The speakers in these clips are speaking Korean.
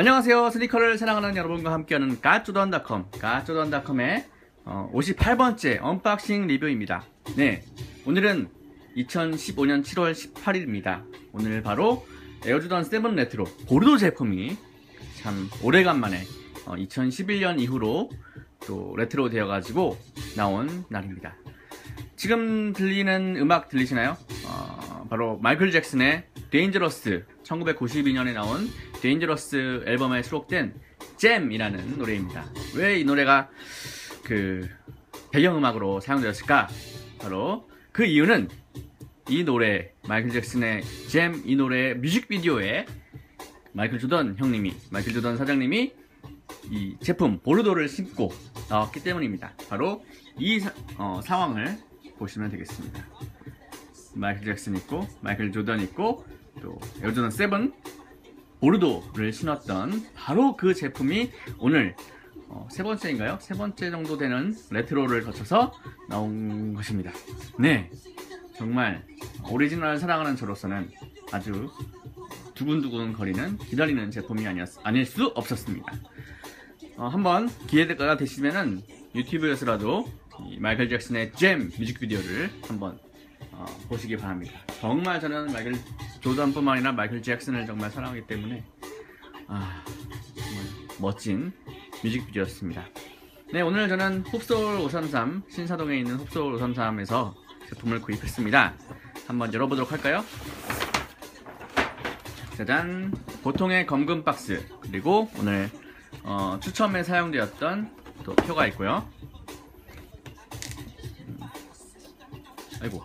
안녕하세요. 스니커를 사랑하는 여러분과 함께하는 가쪼던닷컴, 가쪼던닷컴의 어, 58번째 언박싱 리뷰입니다. 네, 오늘은 2015년 7월 18일입니다. 오늘 바로 에어조던 7 레트로 보르도 제품이 참 오래간만에 어, 2011년 이후로 또 레트로 되어가지고 나온 날입니다. 지금 들리는 음악 들리시나요? 어, 바로 마이클 잭슨의 데인저러스 1992년에 나온 데인저러스 앨범에 수록된 잼이라는 노래입니다. 왜 이 노래가 그 배경음악으로 사용되었을까? 바로 그 이유는 이 노래 마이클 잭슨의 잼 이 노래 뮤직비디오에 마이클 조던 형님이 마이클 조던 사장님이 이 제품 보르도를 신고 나왔기 때문입니다. 바로 이 사, 어, 상황을 보시면 되겠습니다. 마이클 잭슨 있고 마이클 조던 있고 또 에어조던 7 보르도를 신었던 바로 그 제품이 오늘 어, 세 번째인가요? 세 번째 정도 되는 레트로를 거쳐서 나온 것입니다. 네, 정말 오리지널 사랑하는 저로서는 아주 두근두근 거리는 기다리는 제품이 아니었, 아닐 수 없었습니다. 어, 한번 기회가 되시면은 유튜브에서라도 마이클 잭슨의 잼 뮤직비디오를 한번 어, 보시기 바랍니다. 정말 저는 마이클 조던뿐만 아니라 마이클 잭슨을 정말 사랑하기 때문에 아, 정말 멋진 뮤직비디오였습니다. 네, 오늘 저는 홉솔 533 신사동에 있는 홉솔 533에서 제품을 구입했습니다. 한번 열어보도록 할까요? 짜잔! 보통의 검금 박스 그리고 오늘 어, 추첨에 사용되었던 또 표가 있고요. 음, 아이고.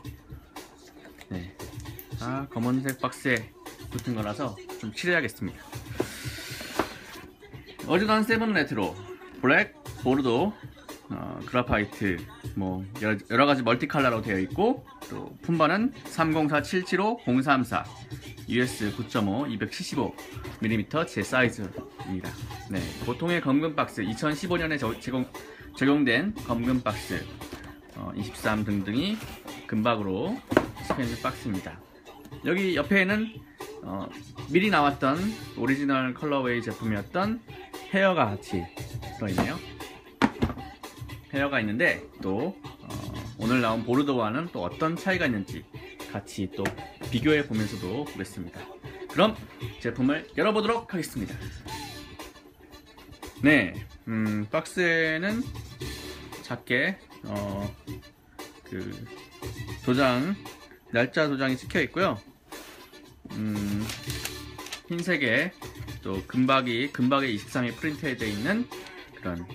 네. 아, 검은색 박스에 붙은 거라서 좀 칠해야겠습니다. 어지던 세븐 레트로, 블랙, 보르도, 어, 그라파이트, 뭐 여러, 여러 가지 멀티 컬러로 되어 있고 또 품번은 304775-034 US 9.5 275mm 제 사이즈입니다. 네, 보통의 검금 박스 2015년에 저, 제공, 적용된 검금 박스 어, 23 등등이 금박으로 스페인즈 박스입니다. 여기 옆에는 어, 미리 나왔던 오리지널 컬러웨이 제품이었던 헤어가 같이 들어있네요. 헤어가 있는데 또 어, 오늘 나온 보르도와는 또 어떤 차이가 있는지 같이 또 비교해 보면서도 보겠습니다. 그럼 제품을 열어보도록 하겠습니다. 네, 음, 박스에는 작게 어, 그 도장 날짜 도장이 찍혀 있고요. 음, 흰색에 또 금박이 금박에 23이 프린트되어 있는 그런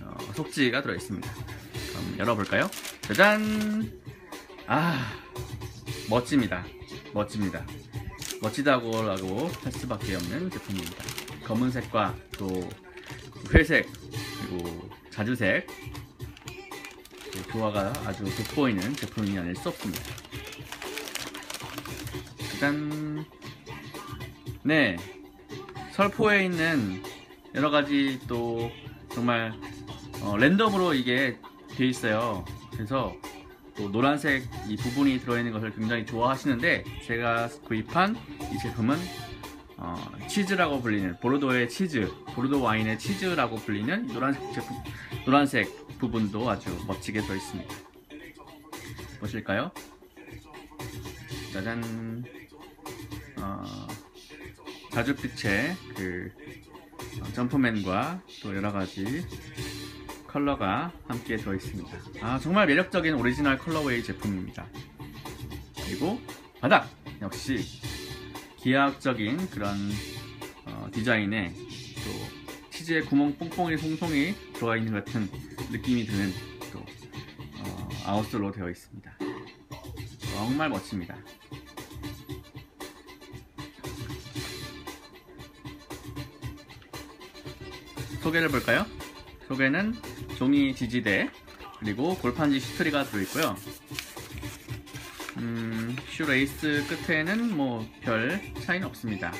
어, 속지가 들어 있습니다. 그럼 열어볼까요? 짜잔! 아, 멋집니다. 멋집니다. 멋지다고 라고 할 수밖에 없는 제품입니다. 검은색과 또 회색 그리고 자주색 조화가 아주 돋보이는 제품이 아닐 수 없습니다. 짜잔! 네, 설포에 있는 여러 가지 또 정말 어, 랜덤으로 이게 돼 있어요. 그래서 또 노란색 이 부분이 들어있는 것을 굉장히 좋아하시는데 제가 구입한 이 제품은 어, 치즈라고 불리는 보르도의 치즈, 보르도 와인의 치즈라고 불리는 노란색 제품, 노란색 부분도 아주 멋지게 들어 있습니다. 보실까요? 짜잔. 어, 자주빛의 그 어, 점프맨과 또 여러 가지 컬러가 함께 들어 있습니다. 아 정말 매력적인 오리지널 컬러웨이 제품입니다. 그리고 바닥 역시 기하학적인 그런 어, 디자인에 또 치즈에 구멍 뽕뽕이 송송이 들어가 있는 같은 느낌이 드는 또 어, 아웃솔로 되어 있습니다. 정말 멋집니다. 소개를 볼까요? 소개는 종이 지지대 그리고 골판지 슈트리가 들어있고요 음, 슈레이스 끝에는 뭐 별 차이는 없습니다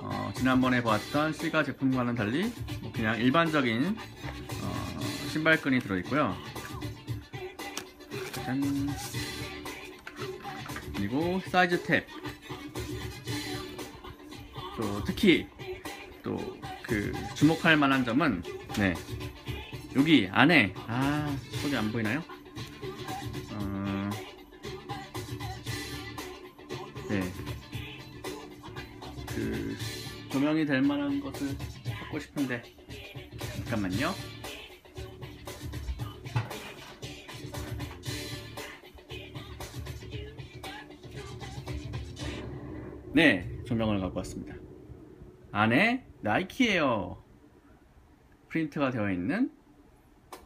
어, 지난번에 보았던 시가 제품과는 달리 뭐 그냥 일반적인 어, 신발끈이 들어있고요 짠. 그리고 사이즈 탭 또 특히 또 그 주목할 만한 점은 네 여기 안에 아 속이 안 보이나요? 어, 네. 그 조명이 될 만한 것을 찾고 싶은데 잠깐만요. 네, 조명을 갖고 왔습니다. 안에 나이키 에어 프린트가 되어 있는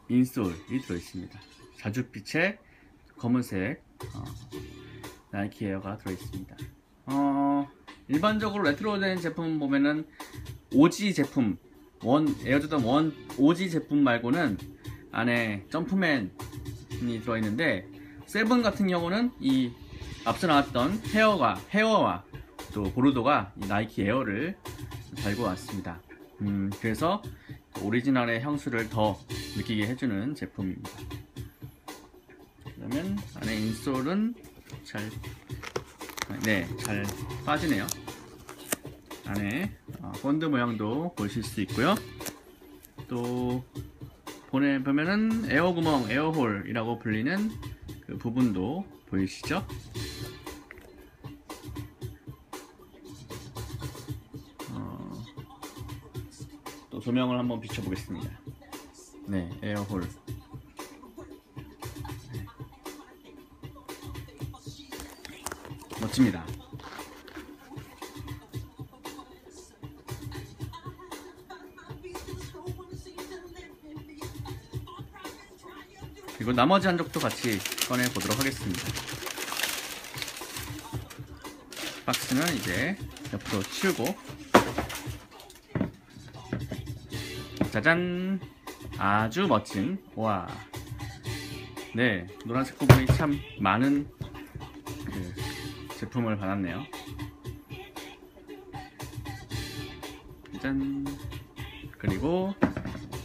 인솔이 들어 있습니다. 자줏빛의 검은색 어, 나이키 에어가 들어 있습니다. 어, 일반적으로 레트로 된 제품 보면은 오지 제품 원 에어조던 원 오지 제품 말고는 안에 점프맨이 들어 있는데 세븐 같은 경우는 이 앞서 나왔던 헤어가 헤어와 또 보르도가 이 나이키 에어를 달고 왔습니다. 음, 그래서 오리지널의 향수를 더 느끼게 해주는 제품입니다. 그러면 안에 인솔은 잘, 네, 잘 빠지네요. 안에 어, 본드 모양도 보실 수 있고요. 또 보내 보면은 에어 구멍, 에어홀이라고 불리는 그 부분도 보이시죠? 또 조명을 한번 비춰보겠습니다. 네, 에어홀. 네. 멋집니다. 그리고 나머지 한 쪽도 같이 꺼내 보도록 하겠습니다. 박스는 이제 옆으로 치우고 짜잔 아주 멋진 와 네, 노란색 부분이 참 많은 그 제품을 받았네요. 짠 그리고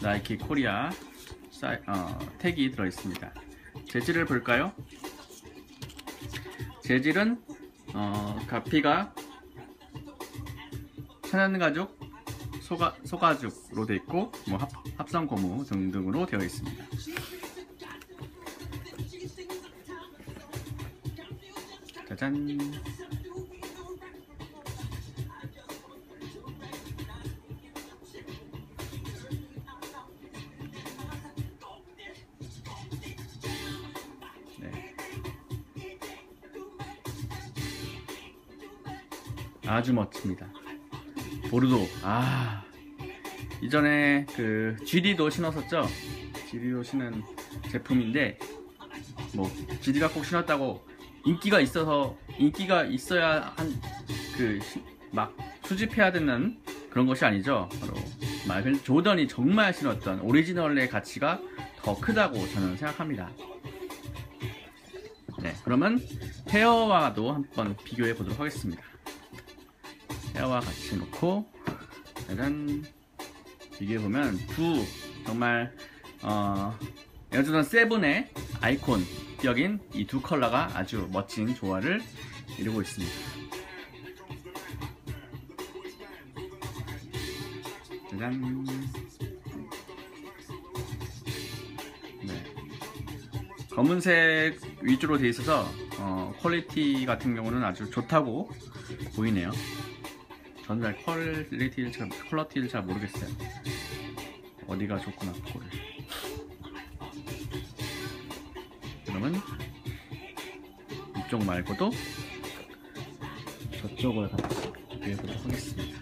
나이키 코리아 사이, 어, 택이 들어있습니다. 재질을 볼까요? 재질은 어, 가피가 천연가죽, 소가, 소가죽으로 되어 있고 뭐 합, 합성 고무 등등으로 되어 있습니다. 짜잔 네. 아주 멋집니다. 보르도 아 이전에 그 GD도 신었었죠. GD도 신은 제품인데 뭐 GD가 꼭 신었다고 인기가 있어서 인기가 있어야 한 그 막 수집해야 되는 그런 것이 아니죠. 바로 마이클 조던이 정말 신었던 오리지널의 가치가 더 크다고 저는 생각합니다. 네, 그러면 헤어와도 한번 비교해 보도록 하겠습니다. 헤어와 같이 놓고 짜잔 비교해 보면 두 정말 어, 에어조던 7의 아이콘 격인 이 두 컬러가 아주 멋진 조화를 이루고 있습니다. 짜잔. 네. 검은색 위주로 되어 있어서 어, 퀄리티 같은 경우는 아주 좋다고 보이네요. 저는 잘 퀄리티를 잘, 퀄러티를 잘 모르겠어요. 어디가 좋구나, 그거를. 그러면 이쪽 말고도 저쪽을 비교해보도록 하겠습니다.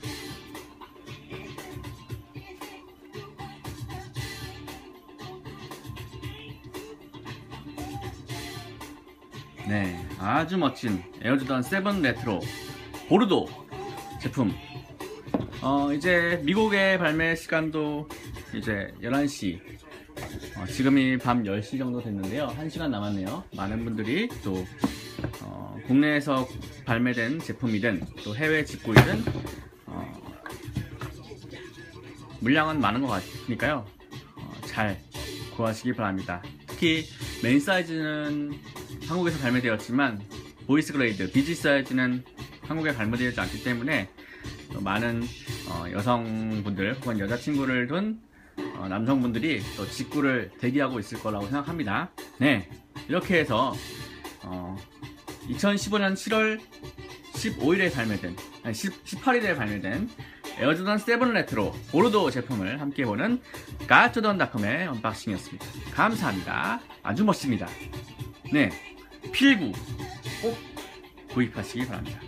네, 아주 멋진 에어조던 7 레트로 보르도 제품. 어, 이제 미국의 발매 시간도 이제 11시. 어, 지금이 밤 10시 정도 됐는데요. 1시간 남았네요. 많은 분들이 또 어, 국내에서 발매된 제품이든 또 해외 직구이든 어, 물량은 많은 것 같으니까요. 어, 잘 구하시기 바랍니다. 특히 메인 사이즈는 한국에서 발매되었지만 보이스 그레이드, 비지 사이즈는 한국에 발매되지 않기 때문에 많은 어, 여성분들 혹은 여자친구를 둔 어, 남성분들이 또 직구를 대기하고 있을 거라고 생각합니다. 네, 이렇게 해서 어, 2015년 7월 15일에 발매된 아니 10, 18일에 발매된 에어조던 7 레트로 오르도 제품을 함께 보는 가조던닷컴의 언박싱이었습니다. 감사합니다. 아주 멋집니다. 네, 필구 꼭 구입하시기 바랍니다.